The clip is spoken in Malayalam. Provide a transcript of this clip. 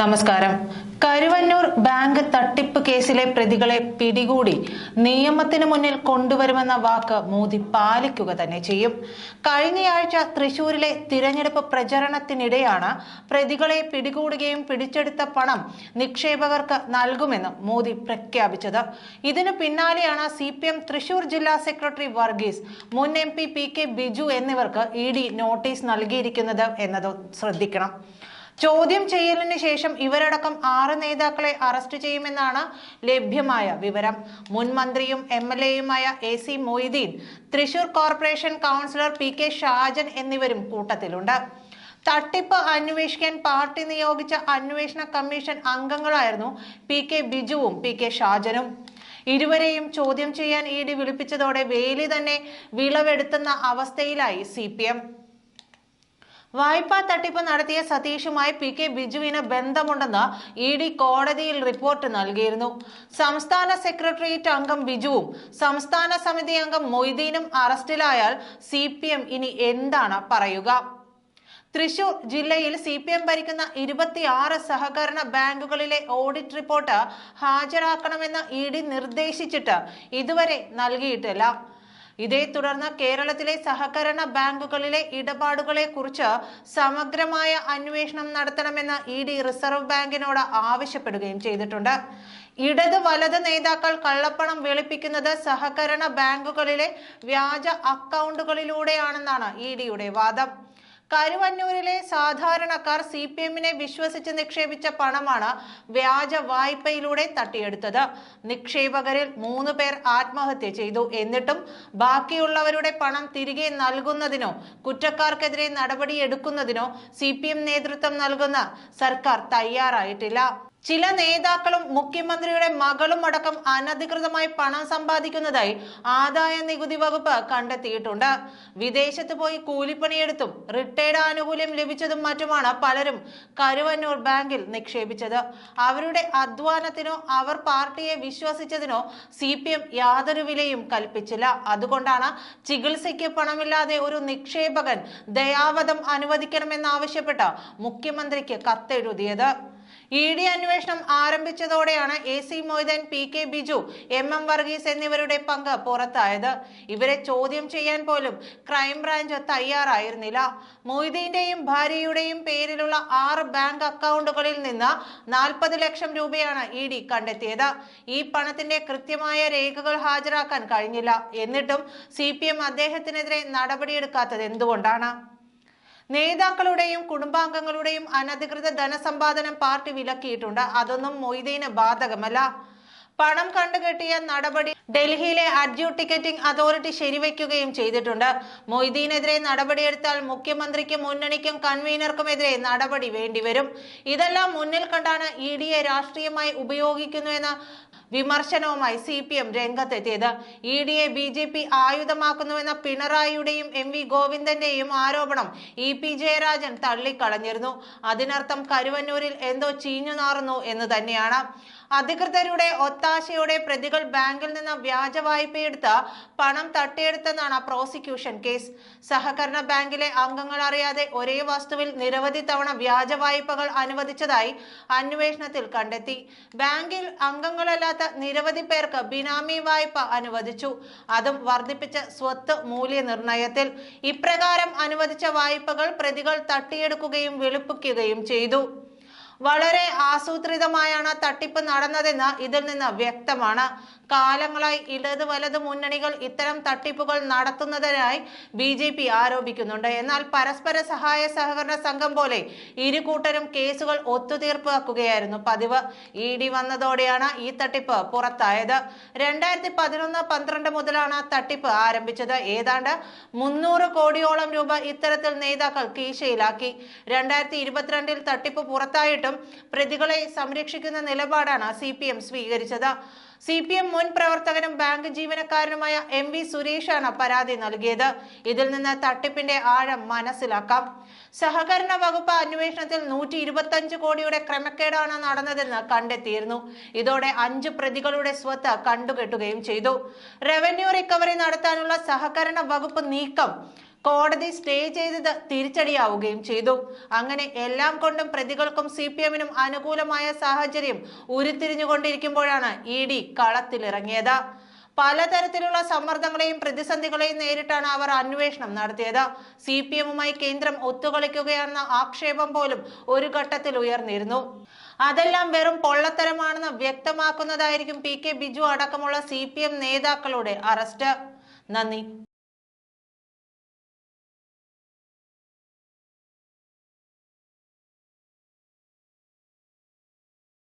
നമസ്കാരം. കരുവന്നൂർ ബാങ്ക് തട്ടിപ്പ് കേസിലെ പ്രതികളെ പിടികൂടി നിയമത്തിന് മുന്നിൽ കൊണ്ടുവരുമെന്ന വാക്ക് മോദി പാലിക്കുക തന്നെ ചെയ്യും. കഴിഞ്ഞയാഴ്ച തൃശൂരിലെ തിരഞ്ഞെടുപ്പ് പ്രചരണത്തിനിടെയാണ് പ്രതികളെ പിടികൂടുകയും പിടിച്ചെടുത്ത പണം നിക്ഷേപകർക്ക് നൽകുമെന്ന് മോദി പ്രഖ്യാപിച്ചത്. ഇതിനു പിന്നാലെയാണ് സി പി എം തൃശൂർ ജില്ലാ സെക്രട്ടറി വർഗീസ് മുൻ M P P K Biju എന്നിവർക്ക് ഇ ഡി നോട്ടീസ് നൽകിയിരിക്കുന്നത് എന്നത് ശ്രദ്ധിക്കണം. ചോദ്യം ചെയ്യലിന് ശേഷം ഇവരടക്കം ആറ് നേതാക്കളെ അറസ്റ്റ് ചെയ്യുമെന്നാണ് ലഭ്യമായ വിവരം. മുൻ മന്ത്രിയും M L എയുമായ A C Moideen Thrissur corporation councillor P K Shajan എന്നിവരും കൂട്ടത്തിലുണ്ട്. തട്ടിപ്പ് അന്വേഷിക്കാൻ പാർട്ടി നിയോഗിച്ച അന്വേഷണ കമ്മീഷൻ അംഗങ്ങളായിരുന്നു പി കെ ബിജുവും പി കെ ഷാജനും. ഇരുവരെയും ചോദ്യം ചെയ്യാൻ ഇ ഡി വിളിപ്പിച്ചതോടെ വേലി തന്നെ വിളവെടുത്തുന്ന അവസ്ഥയിലായി സി വായ്പാ തട്ടിപ്പ് നടത്തിയ സതീഷുമായി പി കെ ബിജുവിന് ബന്ധമുണ്ടെന്ന് ഇ ഡി കോടതിയിൽ റിപ്പോർട്ട് നൽകിയിരുന്നു. സംസ്ഥാന സെക്രട്ടേറിയറ്റ് അംഗം ബിജുവും സംസ്ഥാന സമിതി അംഗം മൊയ്തീനും അറസ്റ്റിലായാൽ സി ഇനി എന്താണ് പറയുക? തൃശൂർ ജില്ലയിൽ സി പി എം ഭരിക്കുന്ന ഇരുപത്തിയാറ് സഹകരണ ബാങ്കുകളിലെ ഓഡിറ്റ് റിപ്പോർട്ട് ഹാജരാക്കണമെന്ന് ഇ ഡി നിർദ്ദേശിച്ചിട്ട് ഇതുവരെ നൽകിയിട്ടില്ല. ഇതേ തുടർന്ന് കേരളത്തിലെ സഹകരണ ബാങ്കുകളിലെ ഇടപാടുകളെ കുറിച്ച് സമഗ്രമായ അന്വേഷണം നടത്തണമെന്ന് ഇ ഡി റിസർവ് ബാങ്കിനോട് ആവശ്യപ്പെടുകയും ചെയ്തിട്ടുണ്ട്. ഇടത് വലത് നേതാക്കൾ കള്ളപ്പണം വെളുപ്പിക്കുന്നത് സഹകരണ ബാങ്കുകളിലെ വ്യാജ അക്കൗണ്ടുകളിലൂടെയാണെന്നാണ് ഇ ഡിയുടെ വാദം. കരുവന്നൂരിലെ സാധാരണക്കാർ സി പി എമ്മിനെ വിശ്വസിച്ച് നിക്ഷേപിച്ച പണമാണ് വ്യാജ വായ്പയിലൂടെ തട്ടിയെടുത്തത്. നിക്ഷേപകരിൽ മൂന്ന് പേർ ആത്മഹത്യ ചെയ്തു. എന്നിട്ടും ബാക്കിയുള്ളവരുടെ പണം തിരികെ നൽകുന്നതിനോ കുറ്റക്കാർക്കെതിരെ നടപടിയെടുക്കുന്നതിനോ സി പി എം നേതൃത്വം നൽകുന്ന സർക്കാർ തയ്യാറായിട്ടില്ല. ചില നേതാക്കളും മുഖ്യമന്ത്രിയുടെ മകളും അടക്കം അനധികൃതമായി പണം സമ്പാദിക്കുന്നതായി ആദായ നികുതി വകുപ്പ് കണ്ടെത്തിയിട്ടുണ്ട്. വിദേശത്ത് പോയി കൂലിപ്പണിയെടുത്തും റിട്ടയർഡ് ആനുകൂല്യം ലഭിച്ചതും മറ്റുമാണ് പലരും കരുവന്നൂർ ബാങ്കിൽ നിക്ഷേപിച്ചത്. അവരുടെ അധ്വാനത്തിനോ അവർ പാർട്ടിയെ വിശ്വസിച്ചതിനോ സി യാതൊരു വിലയും കൽപ്പിച്ചില്ല. അതുകൊണ്ടാണ് ചികിത്സയ്ക്ക് പണമില്ലാതെ ഒരു നിക്ഷേപകൻ ദയാവധം അനുവദിക്കണമെന്നാവശ്യപ്പെട്ട് മുഖ്യമന്ത്രിക്ക് കത്തെഴുതിയത്. ഇ ഡി അന്വേഷണം ആരംഭിച്ചതോടെയാണ് A C Moideen P K Biju M M Varghese എന്നിവരുടെ പങ്ക് പുറത്തായത്. ഇവരെ ചോദ്യം ചെയ്യാൻ പോലും ക്രൈംബ്രാഞ്ച് തയ്യാറായിരുന്നില്ല. മൊയ്തീന്റെയും ഭാര്യയുടെയും പേരിലുള്ള ആറ് ബാങ്ക് അക്കൗണ്ടുകളിൽ നിന്ന് നാൽപ്പത് ലക്ഷം രൂപയാണ് ഇ ഡി കണ്ടെത്തിയത്. ഈ പണത്തിന്റെ കൃത്യമായ രേഖകൾ ഹാജരാക്കാൻ കഴിഞ്ഞില്ല. എന്നിട്ടും സി പി എം അദ്ദേഹത്തിനെതിരെ നടപടിയെടുക്കാത്തത് എന്തുകൊണ്ടാണ്? നേതാക്കളുടെയും കുടുംബാംഗങ്ങളുടെയും അനധികൃത ധനസമ്പാദനം പാർട്ടി വിലക്കിയിട്ടുണ്ട്. അതൊന്നും മൊയ്തീന് ബാധകമല്ല. പണം കണ്ടുകെട്ടിയ നടപടി ഡൽഹിയിലെ അഡ്ജുഡിക്കേറ്റിംഗ് അതോറിറ്റി ശരിവയ്ക്കുകയും ചെയ്തിട്ടുണ്ട്. മൊയ്തീനെതിരെ നടപടിയെടുത്താൽ മുഖ്യമന്ത്രിക്കും മുന്നണിക്കും കൺവീനർക്കുമെതിരെ നടപടി വേണ്ടിവരും. ഇതെല്ലാം മുന്നിൽ കണ്ടാണ് ഇ രാഷ്ട്രീയമായി ഉപയോഗിക്കുന്നുവെന്ന വിമർശനവുമായി സി പി എം രംഗത്തെത്തിയത്. ഇ ഡിയെ ബി ജെ പി ആയുധമാക്കുന്നുവെന്ന പിണറായിയുടെയും എം വി ഗോവിന്ദന്റെയും ആരോപണം ഇ പി ജയരാജൻ തള്ളിക്കളഞ്ഞിരുന്നു. അതിനർത്ഥം കരുവന്നൂരിൽ എന്തോ ചീഞ്ഞു നാറുന്നു എന്ന് തന്നെയാണ്. അധികൃതരുടെ ഒത്താശയോടെ പ്രതികൾ ബാങ്കിൽ നിന്ന് വ്യാജ വായ്പയെടുത്ത് പണം തട്ടിയെടുത്തെന്നാണ് പ്രോസിക്യൂഷൻ കേസ്. സഹകരണ ബാങ്കിലെ അംഗങ്ങൾ അറിയാതെ ഒരേ വസ്തുവിൽ നിരവധി തവണ വ്യാജ വായ്പകൾ അനുവദിച്ചതായി അന്വേഷണത്തിൽ കണ്ടെത്തി. ബാങ്കിൽ അംഗങ്ങളല്ലാത്ത നിരവധി പേർക്ക് ബിനാമി വായ്പ അനുവദിച്ചു. അതും വർദ്ധിപ്പിച്ച സ്വത്ത് മൂല്യനിർണയത്തിൽ ഇപ്രകാരം അനുവദിച്ച വായ്പകൾ പ്രതികൾ തട്ടിയെടുക്കുകയും വെളുപ്പിക്കുകയും ചെയ്തു. വളരെ ആസൂത്രിതമായാണ് തട്ടിപ്പ് നടന്നതെന്ന് ഇതിൽ നിന്ന് വ്യക്തമാണ്. കാലങ്ങളായി ഇടത് വലത് മുന്നണികൾ ഇത്തരം തട്ടിപ്പുകൾ നടത്തുന്നതിനായി ബി ജെ പി ആരോപിക്കുന്നുണ്ട്. എന്നാൽ പരസ്പര സഹായ സഹകരണ സംഘം പോലെ ഇരു കൂട്ടരും കേസുകൾ ഒത്തുതീർപ്പാക്കുകയായിരുന്നു. പതിവ് ഇ ഡി വന്നതോടെയാണ് ഈ തട്ടിപ്പ് പുറത്തായത്. രണ്ടായിരത്തി പതിനൊന്ന് പന്ത്രണ്ട് മുതലാണ് തട്ടിപ്പ് ആരംഭിച്ചത്. ഏതാണ്ട് മുന്നൂറ് കോടിയോളം രൂപ ഇത്തരത്തിൽ നേതാക്കൾ കീശയിലാക്കി. രണ്ടായിരത്തി ഇരുപത്തിരണ്ടിൽ തട്ടിപ്പ് പുറത്തായിട്ടും പ്രതികളെ സംരക്ഷിക്കുന്ന നിലപാടാണ് സി പി എം സ്വീകരിച്ചത്. സി പി എം മുൻ പ്രവർത്തകനും ബാങ്ക് ജീവനക്കാരനുമായ എം വി സുരേഷാണ് പരാതി നൽകിയത്. ഇതിൽ നിന്ന് തട്ടിപ്പിന്റെ ആഴം മനസ്സിലാക്കാം. സഹകരണ വകുപ്പ് അന്വേഷണത്തിൽ നൂറ്റി ഇരുപത്തഞ്ച് കോടിയുടെ ക്രമക്കേടാണ് നടന്നതെന്ന് കണ്ടെത്തിയിരുന്നു. ഇതോടെ അഞ്ച് പ്രതികളുടെ സ്വത്ത് കണ്ടുകെട്ടുകയും ചെയ്തു. റവന്യൂ റിക്കവറി നടത്താനുള്ള സഹകരണ വകുപ്പ് നീക്കം കോടതി സ്റ്റേ ചെയ്തത് തിരിച്ചടിയാവുകയും ചെയ്തു. അങ്ങനെ എല്ലാം കൊണ്ടും പ്രതികൾക്കും സി പി എമ്മിനും അനുകൂലമായ സാഹചര്യം ഉരുത്തിരിഞ്ഞുകൊണ്ടിരിക്കുമ്പോഴാണ് ഇ ഡി കളത്തിലിറങ്ങിയത്. പലതരത്തിലുള്ള സമ്മർദ്ദങ്ങളെയും പ്രതിസന്ധികളെയും നേരിട്ടാണ് അവർ അന്വേഷണം നടത്തിയത്. സി പി എമ്മുമായി കേന്ദ്രം ഒത്തുകളിക്കുകയാണെന്ന ആക്ഷേപം പോലും ഒരു ഘട്ടത്തിൽ ഉയർന്നിരുന്നു. അതെല്ലാം വെറും പൊള്ളത്തരമാണെന്ന് വ്യക്തമാക്കുന്നതായിരിക്കും പി കെ ബിജു അടക്കമുള്ള സി നേതാക്കളുടെ അറസ്റ്റ്. നന്ദി.